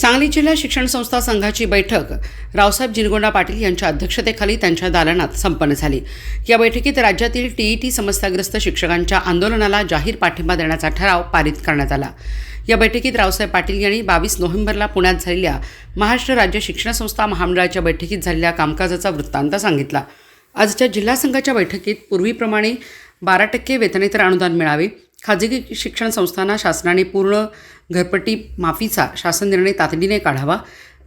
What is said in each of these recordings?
सांगली जिल्हा शिक्षण संस्था संघाची बैठक. रावसाहेब जिनगोंडा पाटील यांच्या अध्यक्षतेखाली त्यांच्या दालनात संपन्न झाली. या बैठकीत राज्यातील टीईटी समस्याग्रस्त शिक्षकांच्या आंदोलनाला जाहीर पाठिंबा देण्याचा ठराव पारित करण्यात आला. या बैठकीत रावसाहेब पाटील यांनी बावीस नोव्हेंबरला पुण्यात झालेल्या महाराष्ट्र राज्य शिक्षण संस्था महामंडळाच्या बैठकीत झालेल्या कामकाजाचा वृत्तांत सांगितला. आजच्या जिल्हा संघाच्या बैठकीत पूर्वीप्रमाणे बारा टक्के वेतनेतर अनुदान मिळावे खाजगी शिक्षण संस्थांना शासनाने पूर्ण घरपट्टी माफीचा शासन निर्णय तातडीने काढावा.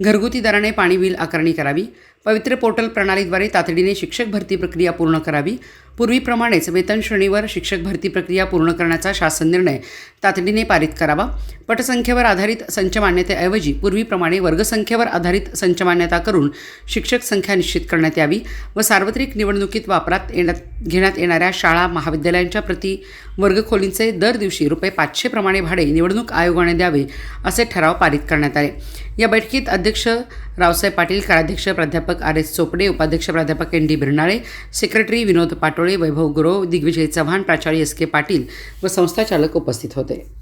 घरगुती दराने पाणी बिल आकारणी करावी. पवित्र पोर्टल प्रणालीद्वारे तातडीने शिक्षक भरती प्रक्रिया पूर्ण करावी. पूर्वीप्रमाणेच वेतन श्रेणीवर शिक्षक भरती प्रक्रिया पूर्ण करण्याचा शासन निर्णय तातडीने पारित करावा. पटसंख्येवर आधारित संच मान्यतेऐवजी पूर्वीप्रमाणे वर्गसंख्येवर आधारित संच मान्यता करून शिक्षक संख्या निश्चित करण्यात यावी व सार्वत्रिक निवडणुकीत वापरात येण्यात घेण्यात येणाऱ्या शाळा महाविद्यालयांच्या प्रति वर्गखोलींचे दर दिवशी रुपये पाचशे प्रमाणे भाडे निवडणूक आयोगाने द्यावे असे ठराव पारित करण्यात आले. या बैठकीत अध्यक्ष रावसाहेब पाटील कार्याध्यक्ष प्राध्यापक आर एस चोपडे उपाध्यक्ष प्राध्यापक N D Biranale secretary Vinod Patole Vaibhav Gurav Digvijay Chavan प्राचार्य एस के पाटील व संस्थाचालक उपस्थित होते.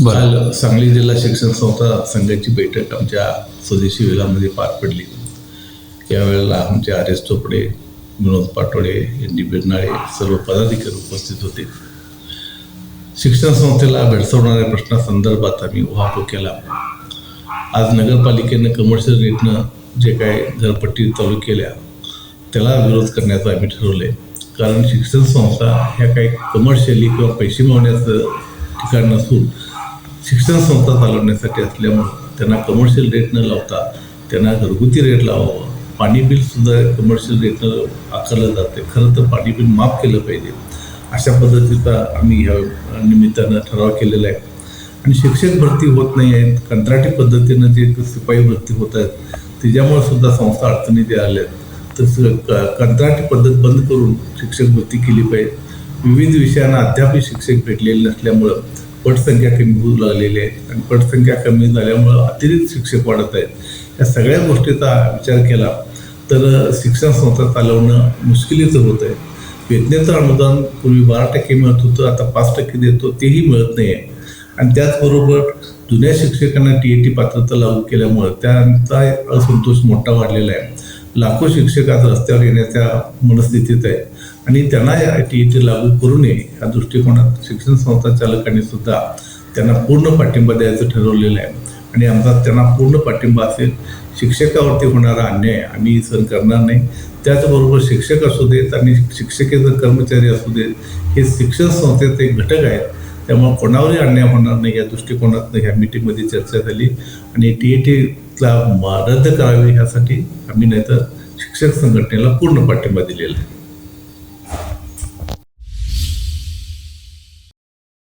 काल सांगली जिल्हा शिक्षण संस्था संघाची बैठक आमच्या स्वदेशी विलामध्ये पार पडली. यावेळेला आमचे R S Chopde Vinod Patole N D Biranale सर्व पदाधिकारी उपस्थित होते. शिक्षण संस्थेला भेडसवणाऱ्या प्रश्नासंदर्भात आम्ही वाहतूक केला. आज नगरपालिकेनं कमर्शियल रेटनं जे काय घरपट्टी चालू केल्या त्याला विरोध करण्याचं आम्ही ठरवले कारण शिक्षण संस्था ह्या काही कमर्शियली किंवा पैसे मिळवण्याचं ठिकाण नसून शिक्षण संस्था चालवण्यासाठी असल्यामुळं त्यांना कमर्शियल रेट न लावता त्यांना घरगुती रेट लावावं. पाणी बिलसुद्धा कमर्शियल रेटनं आकारलं जाते खरं तर पाणी बिल माफ केलं पाहिजे. अशा पद्धतीचा आम्ही ह्या निमित्तानं ठराव केलेला आहे. आणि शिक्षक भरती होत नाही आहेत. कंत्राटी पद्धतीनं जे शिपाई भरती होत आहेत त्याच्यामुळे सुद्धा संस्था अडचणीत आल्या आहेत. तर क- कंत्राटी पद्धत बंद करून शिक्षक भरती केली पाहिजे. विविध विषयांना अद्यापही शिक्षक भेटलेले नसल्यामुळं पटसंख्या कमी होऊ लागलेली आहे. आणि पटसंख्या कमी झाल्यामुळं अतिरिक्त शिक्षक वाढत आहेत. या सगळ्या गोष्टीचा विचार केला तर शिक्षण संस्था चालवणं मुश्किलीचं होत आहे. वेतनेतर अनुदान पूर्वी बारा टक्के मिळत होतं आता पाच टक्के देतो तेही मिळत नाही आहे आणि त्याचबरोबर जुन्या शिक्षकांना टी ए टी पात्रता लागू केल्यामुळं त्यांचा असंतोष मोठा वाढलेला आहे. लाखो शिक्षक आज रस्त्यावर येण्याच्या मनस्थितीत आहे आणि त्यांना टी ए टी लागू करू नये या दृष्टिकोनात शिक्षण संस्था चालकांनी सुद्धा त्यांना पूर्ण पाठिंबा द्यायचं ठरवलेलं आहे. आणि आमचा त्यांना पूर्ण पाठिंबा असेल शिक्षकावरती होणारा अन्याय आम्ही सहन करणार नाही. त्याचबरोबर शिक्षक असू देत आणि शिक्षकेतर कर्मचारी असू देत हे शिक्षण संस्थेचे एक घटक आहेत. त्यामुळे कोणावरही अन्याय होणार नाही या दृष्टिकोनातून ह्या मिटिंगमध्ये चर्चा झाली. आणि टी ए टीला रद्द करावे ह्यासाठी आम्ही नाहीतर शिक्षक संघटनेला पूर्ण पाठिंबा दिलेला आहे.